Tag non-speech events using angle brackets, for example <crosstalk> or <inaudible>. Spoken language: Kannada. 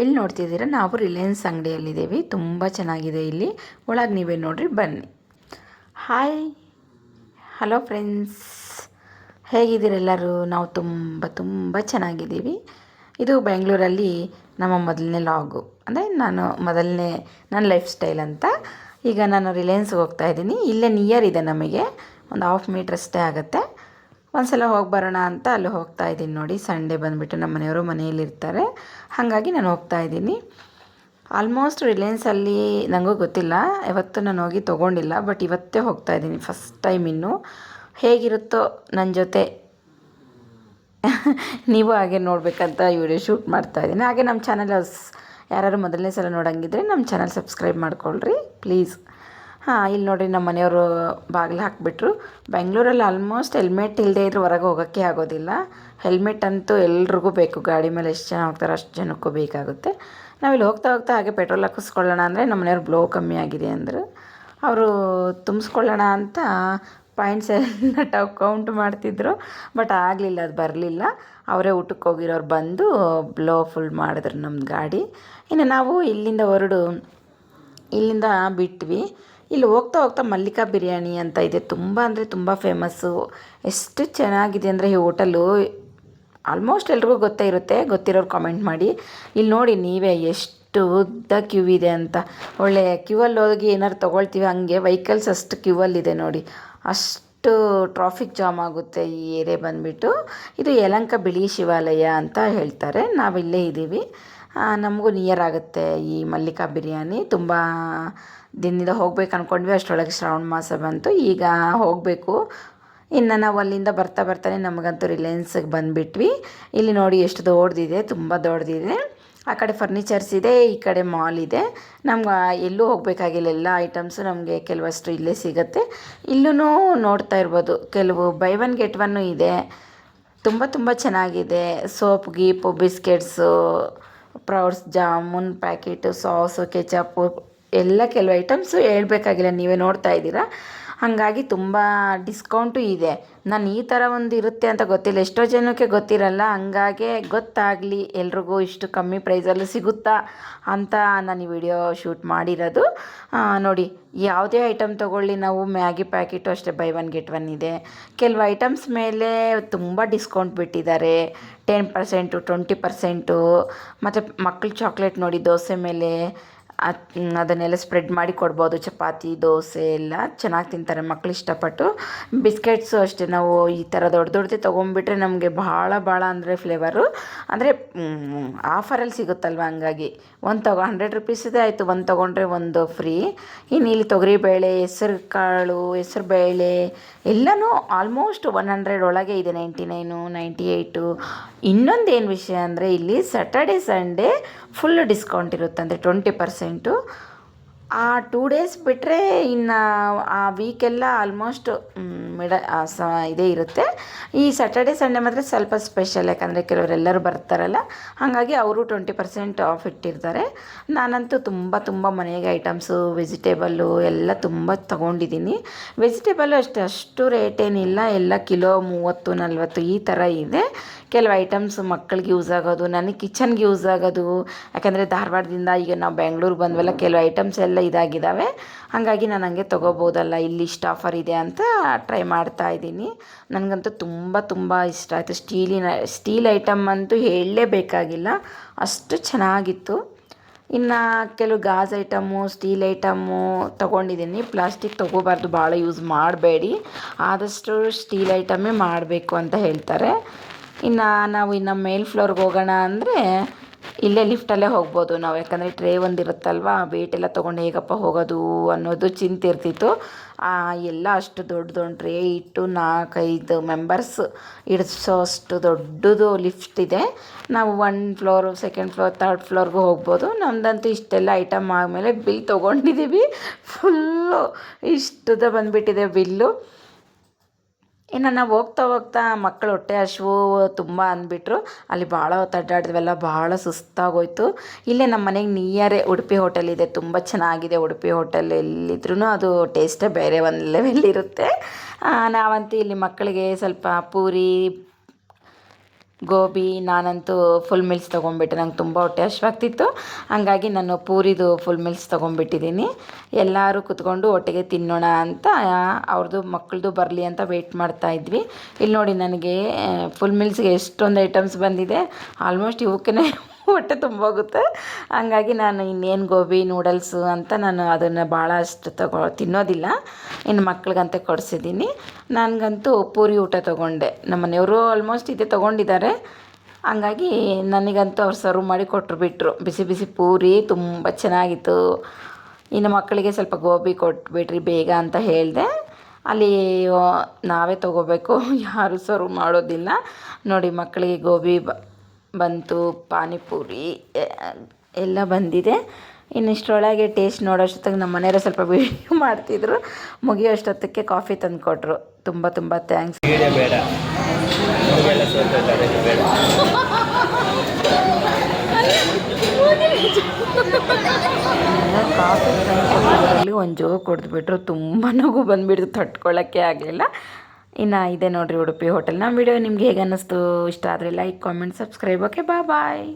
ಇಲ್ಲಿ ನೋಡ್ತಿದ್ದೀರ, ನಾವು ರಿಲಯನ್ಸ್ ಅಂಗಡಿಯಲ್ಲಿದ್ದೀವಿ. ತುಂಬ ಚೆನ್ನಾಗಿದೆ ಇಲ್ಲಿ. ಒಳಗೆ ನೀವೇ ನೋಡ್ರಿ, ಬನ್ನಿ. ಹಾಯ್ ಹಲೋ ಫ್ರೆಂಡ್ಸ್ ಹೇಗಿದ್ದೀರೆಲ್ಲರೂ ನಾವು ತುಂಬ ತುಂಬ ಚೆನ್ನಾಗಿದ್ದೀವಿ. ಇದು ಬೆಂಗಳೂರಲ್ಲಿ ನಮ್ಮ ಮೊದಲನೇ ಲಾಗು. ಅಂದರೆ ನಾನು ಮೊದಲನೇ, ನನ್ನ ಲೈಫ್ ಸ್ಟೈಲ್ ಅಂತ. ಈಗ ನಾನು ರಿಲಯನ್ಸ್ಗೆ ಹೋಗ್ತಾ ಇದ್ದೀನಿ. ಇಲ್ಲೇ ನಿಯರ್ ಇದೆ ನಮಗೆ. ಒಂದು ಹಾಫ್ ಮೀಟ್ರ್ ಅಷ್ಟೇ ಆಗುತ್ತೆ. ಒಂದು ಸಲ ಹೋಗಿ ಬರೋಣ ಅಂತ ಅಲ್ಲಿ ಹೋಗ್ತಾ ಇದ್ದೀನಿ ನೋಡಿ. ಸಂಡೇ ಬಂದುಬಿಟ್ಟು ನಮ್ಮ ಮನೆಯವರು ಮನೆಯಲ್ಲಿರ್ತಾರೆ ಹಾಗಾಗಿ ನಾನು ಹೋಗ್ತಾ ಇದ್ದೀನಿ. ಆಲ್ಮೋಸ್ಟ್ ರಿಲಯನ್ಸಲ್ಲಿ ನನಗೂ ಗೊತ್ತಿಲ್ಲ. ಯಾವತ್ತೂ ನಾನು ಹೋಗಿ ತೊಗೊಂಡಿಲ್ಲ. ಬಟ್ ಇವತ್ತೇ ಹೋಗ್ತಾ ಇದ್ದೀನಿ ಫಸ್ಟ್ ಟೈಮ್ ಇನ್ನು. ಹೇಗಿರುತ್ತೋ ನನ್ನ ಜೊತೆ. ನೀವು ಹಾಗೆ ನೋಡಬೇಕಂತ ವಿಡಿಯೋ ಶೂಟ್ ಮಾಡ್ತಾ ಇದ್ದೀನಿ. ಹಾಗೆ ನಮ್ಮ ಚಾನಲ್ ಯಾರು ಮೊದಲನೇ ಸಲ ನೋಡೋಂಗಿದ್ರೆ ನಮ್ಮ ಚಾನಲ್ ಸಬ್ಸ್ಕ್ರೈಬ್ ಮಾಡ್ಕೊಳ್ರಿ. ಪ್ಲೀಸ್. ಹಾಂ ಇಲ್ಲಿ ನೋಡಿರಿ ನಮ್ಮ ಮನೆಯವರು ಬಾಗಿಲು ಹಾಕಿಬಿಟ್ರು. ಬೆಂಗಳೂರಲ್ಲಿ ಆಲ್ಮೋಸ್ಟ್ ಹೆಲ್ಮೆಟ್ ಇಲ್ಲದೆ ಇದ್ರೆ ಹೊರಗೆ ಹೋಗೋಕ್ಕೆ ಆಗೋದಿಲ್ಲ. ಹೆಲ್ಮೆಟ್ ಅಂತೂ ಎಲ್ರಿಗೂ ಬೇಕು. ಗಾಡಿ ಮೇಲೆ ಎಷ್ಟು ಜನ ಹೋಗ್ತಾರೆ ಅಷ್ಟು ಜನಕ್ಕೂ ಬೇಕಾಗುತ್ತೆ. ನಾವಿಲ್ಲಿ ಹೋಗ್ತಾ ಹೋಗ್ತಾ ಹಾಗೆ ಪೆಟ್ರೋಲ್ ಹಾಕಿಸ್ಕೊಳ್ಳೋಣ ಅಂದರೆ ನಮ್ಮ ಮನೆಯವ್ರು ಬ್ಲೋ ಕಮ್ಮಿ ಆಗಿದೆ ಅಂದರು. ಅವರು ತುಂಬಿಸ್ಕೊಳ್ಳೋಣ ಅಂತ ಪಾಯಿಂಟ್ಸ್ ಎಲ್ಲ <laughs> ಟವ್ ಕೌಂಟ್ ಮಾಡ್ತಿದ್ರು. ಬಟ್ ಆಗಲಿಲ್ಲ, ಅದು ಬರಲಿಲ್ಲ. ಅವರೇ ಊಟಕ್ಕೆ ಹೋಗಿರೋರು ಬಂದು ಬ್ಲೋ ಫುಲ್ ಮಾಡಿದ್ರು ನಮ್ಮ ಗಾಡಿ. ಇನ್ನು ನಾವು ಇಲ್ಲಿಂದ ಹೊರಡು ಇಲ್ಲಿಂದ ಬಿಟ್ವಿ. ಇಲ್ಲಿ ಹೋಗ್ತಾ ಹೋಗ್ತಾ ಮಲ್ಲಿಕಾ ಬಿರಿಯಾನಿ ಅಂತ ಇದೆ. ತುಂಬ ಅಂದರೆ ತುಂಬ ಫೇಮಸ್ಸು ಎಷ್ಟು ಚೆನ್ನಾಗಿದೆ ಅಂದರೆ ಈ ಹೋಟೆಲು ಆಲ್ಮೋಸ್ಟ್ ಎಲ್ರಿಗೂ ಗೊತ್ತೇ ಇರುತ್ತೆ. ಗೊತ್ತಿರೋರು ಕಾಮೆಂಟ್ ಮಾಡಿ. ಇಲ್ಲಿ ನೋಡಿ ನೀವೇ ಎಷ್ಟು ಉದ್ದ ಕ್ಯೂ ಇದೆ ಅಂತ. ಒಳ್ಳೆ ಕ್ಯೂವಲ್ಲಿ ಹೋಗಿ ಏನಾದ್ರು ತೊಗೊಳ್ತೀವಿ. ಹಂಗೆ ವೆಹಿಕಲ್ಸ್ ಅಷ್ಟು ಕ್ಯೂವಲ್ಲಿದೆ ನೋಡಿ. ಅಷ್ಟು ಟ್ರಾಫಿಕ್ ಜಾಮ್ ಆಗುತ್ತೆ ಈ ಏರಿಯಾ ಬಂದುಬಿಟ್ಟು. ಇದು ಯಲಂಕ ಬಿಳಿ ಶಿವಾಲಯ ಅಂತ ಹೇಳ್ತಾರೆ. ನಾವಿಲ್ಲೇ ಇದ್ದೀವಿ. ನಮಗೂ ನಿಯರ್ ಆಗುತ್ತೆ ಈ ಮಲ್ಲಿಕಾ ಬಿರಿಯಾನಿ. ತುಂಬ ದಿನದಿಂದ ಹೋಗ್ಬೇಕು ಅಂದ್ಕೊಂಡ್ವಿ ಅಷ್ಟರೊಳಗೆ ಶ್ರಾವಣ ಮಾಸ ಬಂತು. ಈಗ ಹೋಗಬೇಕು. ಇನ್ನು ನಾವು ಅಲ್ಲಿಂದ ಬರ್ತಾ ಬರ್ತಾನೆ ನಮಗಂತೂ ರಿಲಯನ್ಸಿಗೆ ಬಂದುಬಿಟ್ವಿ. ಇಲ್ಲಿ ನೋಡಿ ಎಷ್ಟು ದೊಡ್ಡದಿದೆ, ತುಂಬ ದೊಡ್ಡದಿದೆ. ಆ ಕಡೆ ಫರ್ನಿಚರ್ಸ್ ಇದೆ, ಈ ಕಡೆ ಮಾಲ್ ಇದೆ. ನಮ್ಗೆ ಎಲ್ಲೂ ಹೋಗಬೇಕಾಗಿಲ್ಲ, ಎಲ್ಲ ಐಟಮ್ಸು ನಮಗೆ ಕೆಲವಷ್ಟು ಇಲ್ಲೇ ಸಿಗುತ್ತೆ. ಇಲ್ಲೂ ನೋಡ್ತಾ ಇರ್ಬೋದು. ಕೆಲವು ಬೈ ಒನ್ ಗೆಟ್ ಒನ್ನು ಇದೆ. ತುಂಬ ತುಂಬ ಚೆನ್ನಾಗಿದೆ. ಸೋಪ್, ಗೀಪು, ಬಿಸ್ಕೆಟ್ಸು ब्रउ्स जामुन पैकेट सॉस केचप ಎಲ್ಲ ಕೆಲವು ಐಟಮ್ಸು ಹೇಳಬೇಕಾಗಿಲ್ಲ, ನೀವೇ ನೋಡ್ತಾ ಇದ್ದೀರಾ? ಹಾಗಾಗಿ ತುಂಬ ಡಿಸ್ಕೌಂಟು ಇದೆ. ನಾನು ಈ ಥರ ಒಂದು ಇರುತ್ತೆ ಅಂತ ಗೊತ್ತಿಲ್ಲ. ಎಷ್ಟೋ ಜನಕ್ಕೆ ಗೊತ್ತಿರಲ್ಲ. ಹಂಗಾಗೆ ಗೊತ್ತಾಗಲಿ. ಎಲ್ರಿಗೂ ಇಷ್ಟು ಕಮ್ಮಿ ಪ್ರೈಸಲ್ಲೂ ಸಿಗುತ್ತಾ ಅಂತ ನಾನು ಈ ವಿಡಿಯೋ ಶೂಟ್ ಮಾಡಿರೋದು. ನೋಡಿ, ಯಾವುದೇ ಐಟಮ್ ತೊಗೊಳ್ಳಿ. ನಾವು ಮ್ಯಾಗಿ ಪ್ಯಾಕೆಟು ಅಷ್ಟೇ ಬೈ ಒನ್ ಗೆಟ್ ಒನ್ ಇದೆ. ಕೆಲವು ಐಟಮ್ಸ್ ಮೇಲೆ ತುಂಬ ಡಿಸ್ಕೌಂಟ್ ಬಿಟ್ಟಿದ್ದಾರೆ. ಟೆನ್ ಪರ್ಸೆಂಟು ಟ್ವೆಂಟಿ ಪರ್ಸೆಂಟು ಮತ್ತು ಮಕ್ಕಳು ಚಾಕ್ಲೇಟ್ ನೋಡಿ, ದೋಸೆ ಮೇಲೆ. ಅದನ್ನೆಲ್ಲ ಸ್ಪ್ರೆಡ್ ಮಾಡಿ ಕೊಡ್ಬೋದು. ಚಪಾತಿ, ದೋಸೆ ಎಲ್ಲ ಚೆನ್ನಾಗಿ ತಿಂತಾರೆ ಮಕ್ಳು ಇಷ್ಟಪಟ್ಟು. ಬಿಸ್ಕೆಟ್ಸು ಅಷ್ಟೇ. ನಾವು ಈ ಥರ ದೊಡ್ಡ ದೊಡ್ಡದೇ ತೊಗೊಂಡ್ಬಿಟ್ರೆ ನಮಗೆ ಭಾಳ ಭಾಳ ಅಂದರೆ ಫ್ಲೇವರು ಅಂದರೆ ಆಫರಲ್ಲಿ ಸಿಗುತ್ತಲ್ವ ಹಂಗಾಗಿ. ಒಂದು ತಗೋ ಹಂಡ್ರೆಡ್ ರುಪೀಸಿದೆ ಆಯಿತು. ಒಂದು ತೊಗೊಂಡ್ರೆ ಒಂದು ಫ್ರೀ ಇನ್ನು ಇಲ್ಲಿ ತೊಗರಿಬೇಳೆ ಹೆಸರು ಕಾಳು, ಹೆಸರು ಬೇಳೆ ಎಲ್ಲನೂ ಆಲ್ಮೋಸ್ಟ್ ಒನ್ ಹಂಡ್ರೆಡ್ ಒಳಗೆ ಇದೆ. ನೈಂಟಿ ನೈನು ನೈಂಟಿ ಏಯ್ಟು ಇನ್ನೊಂದೇನು ವಿಷಯ ಅಂದರೆ ಇಲ್ಲಿ ಸ್ಯಾಟರ್ಡೆ ಸಂಡೇ ಫುಲ್ ಡಿಸ್ಕೌಂಟ್ ಇರುತ್ತೆ. ಅಂದರೆ ಟ್ವೆಂಟಿ ಪರ್ಸೆಂಟು ಆ ಟೂ ಡೇಸ್ ಬಿಟ್ಟರೆ ಇನ್ನು ಆ ವೀಕೆಲ್ಲ ಆಲ್ಮೋಸ್ಟ್ ಮಿಡ ಸ, ಇದೇ ಇರುತ್ತೆ. ಈ ಸ್ಯಾಟರ್ಡೆ ಸಂಡೇ ಮಾತ್ರ ಸ್ವಲ್ಪ ಸ್ಪೆಷಲ್ ಯಾಕಂದರೆ ಕೆಲವರೆಲ್ಲರೂ ಬರ್ತಾರಲ್ಲ, ಹಾಗಾಗಿ ಅವರು ಟ್ವೆಂಟಿ ಪರ್ಸೆಂಟ್ ಆಫ್ ಇಟ್ಟಿರ್ತಾರೆ. ನಾನಂತೂ ತುಂಬ ತುಂಬ ಮನೆಗೆ ಐಟಮ್ಸು ವೆಜಿಟೇಬಲ್ಲು ಎಲ್ಲ ತುಂಬ ತೊಗೊಂಡಿದ್ದೀನಿ. ವೆಜಿಟೇಬಲ್ಲು ಅಷ್ಟು ಅಷ್ಟು ರೇಟ್ ಏನಿಲ್ಲ, ಎಲ್ಲ ಕಿಲೋ ಮೂವತ್ತು, ನಲ್ವತ್ತು ಈ ಥರ ಇದೆ. ಕೆಲವು ಐಟಮ್ಸ್ ಮಕ್ಕಳಿಗೆ ಯೂಸ್ ಆಗೋದು, ನನಗೆ ಕಿಚನ್ಗೆ ಯೂಸ್ ಆಗೋದು, ಯಾಕಂದರೆ ಧಾರವಾಡದಿಂದ ಈಗ ನಾವು ಬೆಂಗಳೂರು ಬಂದ್ವಲ್ಲ, ಕೆಲವು ಐಟಮ್ಸ್ ಎಲ್ಲ ಇದಾಗಿದ್ದಾವೆ ಹಾಗಾಗಿ ನಾನು ಹಂಗೆ ತೊಗೋಬೋದಲ್ಲ, ಇಲ್ಲಿ ಇಷ್ಟು ಆಫರ್ ಇದೆ ಅಂತ ಟ್ರೈ ಮಾಡ್ತಾ ಇದ್ದೀನಿ. ನನಗಂತೂ ತುಂಬ ತುಂಬ ಇಷ್ಟ ಆಯಿತು. ಸ್ಟೀಲಿನ, ಸ್ಟೀಲ್ ಐಟಮ್ ಅಂತೂ ಹೇಳಲೇಬೇಕಾಗಿಲ್ಲ. ಅಷ್ಟು ಚೆನ್ನಾಗಿತ್ತು. ಇನ್ನು ಕೆಲವು ಗಾಜ್ ಐಟಮು ಸ್ಟೀಲ್ ಐಟಮು ತೊಗೊಂಡಿದ್ದೀನಿ. ಪ್ಲಾಸ್ಟಿಕ್ ತೊಗೋಬಾರ್ದು, ಭಾಳ ಯೂಸ್ ಮಾಡಬೇಡಿ. ಆದಷ್ಟು ಸ್ಟೀಲ್ ಐಟಮೇ ಮಾಡಬೇಕು ಅಂತ ಹೇಳ್ತಾರೆ. ಇನ್ನು ನಾವು ಇನ್ನು ಮೇಲ್ ಫ್ಲೋರ್ಗೆ ಹೋಗೋಣ ಅಂದರೆ ಇಲ್ಲೇ ಲಿಫ್ಟಲ್ಲೇ ಹೋಗ್ಬೋದು ನಾವು. ಯಾಕಂದರೆ ಟ್ರೇ ಒಂದು ಇರುತ್ತಲ್ವ ವೇಟ್ ಎಲ್ಲ ತೊಗೊಂಡು ಹೇಗಪ್ಪ ಹೋಗೋದು ಅನ್ನೋದು ಚಿಂತೆ ಇರ್ತಿತ್ತು. ಎಲ್ಲ ಅಷ್ಟು ದೊಡ್ಡ ದೊಡ್ಡ ಟ್ರೇ ಇಟ್ಟು ನಾಲ್ಕೈದು ಮೆಂಬರ್ಸ್ ಇಡಿಸೋ ಅಷ್ಟು ದೊಡ್ಡದು ಲಿಫ್ಟ್ ಇದೆ. ನಾವು one floor second floor third ಫ್ಲೋರ್ಗೂ ಹೋಗ್ಬೋದು. ನಮ್ದಂತೂ ಇಷ್ಟೆಲ್ಲ ಐಟಮ್ ಆದಮೇಲೆ ಬಿಲ್ ತೊಗೊಂಡಿದ್ದೀವಿ ಫುಲ್ಲು ಇಷ್ಟದ ಬಂದುಬಿಟ್ಟಿದೆ ಬಿಲ್ಲು ಇನ್ನು ನಾವು ಹೋಗ್ತಾ ಹೋಗ್ತಾ ಮಕ್ಕಳು ಹೊಟ್ಟೆ ಹಸಿವು ತುಂಬ ಅಂದ್ಬಿಟ್ರು. ಅಲ್ಲಿ ಭಾಳ ಹೊತ್ತು ಅಡ್ಡಾಡಿದ್ವೆಲ್ಲ ಭಾಳ ಸುಸ್ತಾಗೋಯ್ತು. ಇಲ್ಲೇ ನಮ್ಮ ಮನೆಗೆ ನಿಯರೇ ಉಡುಪಿ ಹೋಟೆಲ್ ಇದೆ, ತುಂಬ ಚೆನ್ನಾಗಿದೆ ಉಡುಪಿ ಹೋಟೆಲ್. ಎಲ್ಲಿದ್ರೂ ಅದು ಟೇಸ್ಟೇ ಬೇರೆ ಒಂದು ಲೆವೆಲ್ ಇರುತ್ತೆ. ನಾವಂತೂ ಇಲ್ಲಿ ಮಕ್ಕಳಿಗೆ ಸ್ವಲ್ಪ ಪೂರಿ ಗೋಬಿ, ನಾನಂತೂ ಫುಲ್ ಮಿಲ್ಸ್ ತೊಗೊಂಡ್ಬಿಟ್ಟೆ. ನಂಗೆ ತುಂಬ ಹೊಟ್ಟೆ ಹಶ್ವಾಗ್ತಿತ್ತು ಹಂಗಾಗಿ ನಾನು ಪೂರಿದು ಫುಲ್ ಮಿಲ್ಸ್ ತೊಗೊಂಡ್ಬಿಟ್ಟಿದ್ದೀನಿ. ಎಲ್ಲರೂ ಕುತ್ಕೊಂಡು ಒಟ್ಟಿಗೆ ತಿನ್ನೋಣ ಅಂತ ಅವ್ರದ್ದು ಮಕ್ಕಳದು ಬರಲಿ ಅಂತ ವೆಯ್ಟ್ ಮಾಡ್ತಾ ಇದ್ವಿ. ಇಲ್ಲಿ ನೋಡಿ ನನಗೆ ಫುಲ್ ಮಿಲ್ಸ್ಗೆ ಎಷ್ಟೊಂದು ಐಟಮ್ಸ್ ಬಂದಿದೆ. ಆಲ್ಮೋಸ್ಟ್ ಇವಕ್ಕೇ ಹೊಟ್ಟೆ ತುಂಬೋಗುತ್ತೆ. ಹಂಗಾಗಿ ನಾನು ಇನ್ನೇನು ಗೋಬಿ ನೂಡಲ್ಸು ಅಂತ ನಾನು ಅದನ್ನು ಭಾಳ ಅಷ್ಟು ತಗೋ, ತಿನ್ನೋದಿಲ್ಲ. ಇನ್ನು ಮಕ್ಳಿಗಂತ ಕೊಡಿಸಿದ್ದೀನಿ. ನನಗಂತೂ ಪೂರಿ ಊಟ ತೊಗೊಂಡೆ. ನಮ್ಮ ಮನೆಯವರು ಆಲ್ಮೋಸ್ಟ್ ಇದೇ ತೊಗೊಂಡಿದ್ದಾರೆ. ಹಂಗಾಗಿ ನನಗಂತೂ ಅವ್ರು ಸರ್ವ್ ಮಾಡಿ ಕೊಟ್ಟರು ಬಿಟ್ಟರು ಬಿಸಿ ಬಿಸಿ ಪೂರಿ ತುಂಬ ಚೆನ್ನಾಗಿತ್ತು. ಇನ್ನು ಮಕ್ಕಳಿಗೆ ಸ್ವಲ್ಪ ಗೋಬಿ ಕೊಟ್ಬಿಟ್ರಿ ಬೇಗ ಅಂತ ಹೇಳಿದೆ. ಅಲ್ಲಿ, ನಾವೇ ತೊಗೋಬೇಕು. ಯಾರು ಸರ್ವ್ ಮಾಡೋದಿಲ್ಲ. ನೋಡಿ ಮಕ್ಕಳಿಗೆ ಗೋಬಿ ಬ ಬಂತು ಪಾನಿಪುರಿ ಎಲ್ಲ ಬಂದಿದೆ. ಇನ್ನಿಷ್ಟರೊಳಗೆ ಟೇಸ್ಟ್ ನೋಡೋಷ್ಟೊತ್ತಿಗೆ ನಮ್ಮ ಮನೆಯವರು ಸ್ವಲ್ಪ ವೀಡಿಯೋ <laughs> ಮಾಡ್ತಿದ್ರು. ಮುಗಿಯೋಷ್ಟೊತ್ತಕ್ಕೆ ಕಾಫಿ ತಂದು ಕೊಟ್ಟರು ತುಂಬ ತುಂಬ ಥ್ಯಾಂಕ್ಸ್ ಕಾಫಿ ತಂದು ಒಂದು ಜೋಗ ಕುಡಿದ್ಬಿಟ್ರು. ತುಂಬ ನಗು ಬಂದುಬಿಡ್ತು. ತಟ್ಕೊಳ್ಳೋಕ್ಕೆ ಆಗಲಿಲ್ಲ. ಇನ್ನು ಇದೆ ನೋಡಿರಿ ಉಡುಪಿ ಹೋಟೆಲ್. ನಮ್ಮ ವಿಡಿಯೋ ನಿಮ್ಗೆ ಹೇಗೆ ಅನ್ನಿಸ್ತು ಇಷ್ಟ ಆದರೆ ಲೈಕ್ ಕಾಮೆಂಟ್ ಸಬ್ಸ್ಕ್ರೈಬ್ ಓಕೆ ಬಾ ಬಾಯ್